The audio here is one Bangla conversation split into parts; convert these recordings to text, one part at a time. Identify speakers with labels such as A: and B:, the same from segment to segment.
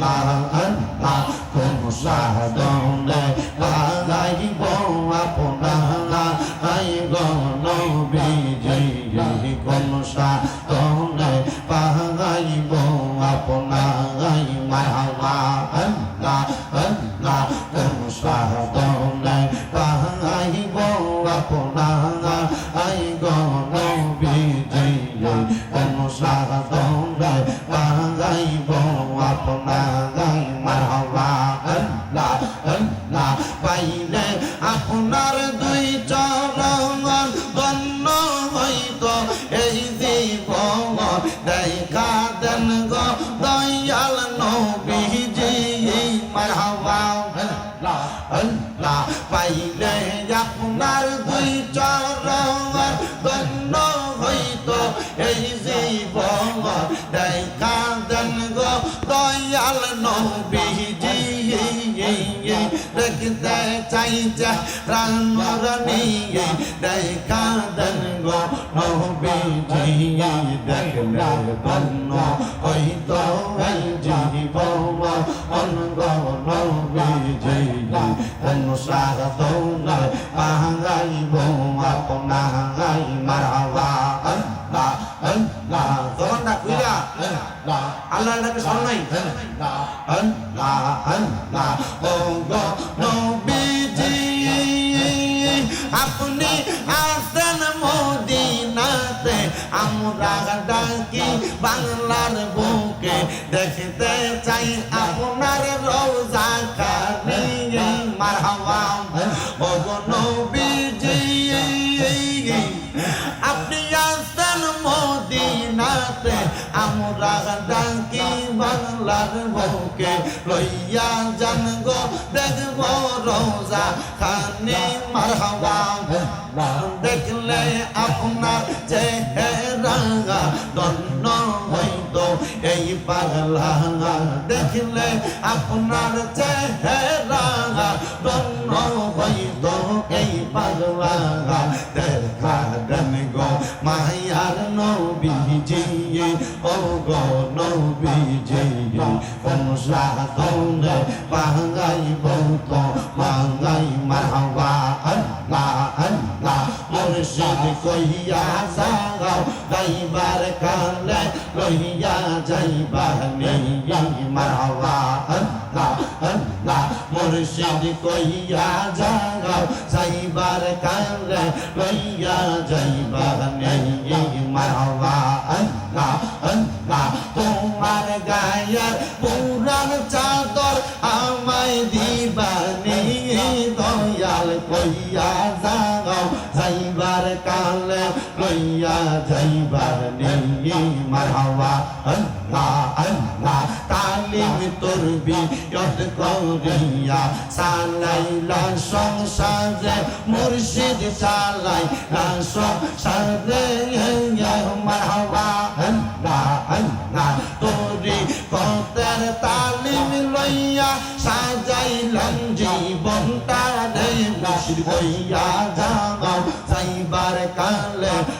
A: আল্লাহ আল্লাহ কোন সাধনে পালাইব আপনার আই গণবিজি কোন সাধনে পালাইব আপনার মারহাবা আল্লাহ আল্লাহ কোন সাধনে পালাইব আপনার আই গণবিজি কোন সাধনে পালাইব আপনার মারহাবা দেখতে চাইছে রানী দেখা দেন গো নবীজি দেখলে বন্য হইত এই জীবন অনগ নবীজি অনুসার দৌড় পাহাইব আপনাই মারাবা আল্লাহ নাকি স্মরণ নাই। নবীজি আপনি আসেন মদিনাতে আমরা ডাকি বাংলার বুকে। দেখতে চাই আপনার রোজা খানি মারহাবা। ও গো আমরা ডাকি বাংলার বউকে লইয়া জান গো দেখব রোজা খানে মারহাবা দেখলে আপনার চেহারা এই পাগলা দেখলে আপনার চেহারা দন্ন হইত এই পাগলা দেখা দেন গো মায়ার নবীজি। ও গো নবীজি, কোন সাধনে পাঙ্গাইব তো কালে যাইবা নেই মারহাবা আল্লাহ আল্লাহ মুর্শিদ কইয়া যাও যাইবার কারে লইয়া যাইবা নেই মারহাবা আল্লাহ আল্লাহ তোমার গায়ের পুরান চাদর লইয়া যাইবার নেই মারহাবা আল্লাহ আল্লাহ তালিম তোরবি যত করিয়া সালাইলা সংসারে মুর্শিদ চালাইলা সংসারে মারহাবা আল্লাহ আল্লাহ তোরি কতের তালিম লইয়া সাজাইলাম জীবনটা রে মুর্শিদ কইয়া যাইবার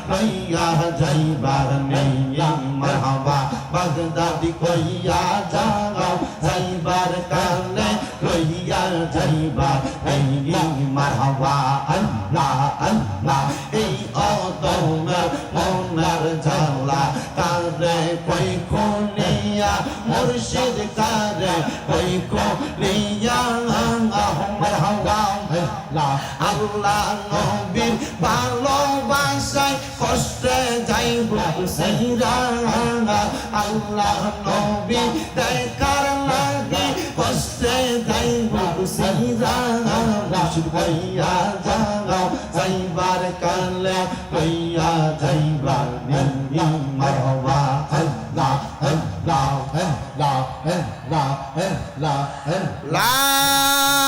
A: লইয়া যাইবার নেই মারহাবা বাগদাদি কইয়া যাও যাইবার কালে লইয়া যাইবার নেই মারহাবা আল্লাহ আল্লাহ এই অদমের মনার জ্বালা কারে কই খুনিয়া মুর্শিদ কারে কই খুনিয়া মারহাবা আল্লাহ। নবীর ভালোবাসায় কষ্টে যাইব সিরা আল্লাহ নবী দেখার লাগে কষ্টে যাইব মুর্শিদ কইয়া যাও যাইবার কালে কইয়া যাইবার নিয়ি মারহাবা আল্লাহ আল্লাহ আল্লাহ আল্লাহ আল্লাহ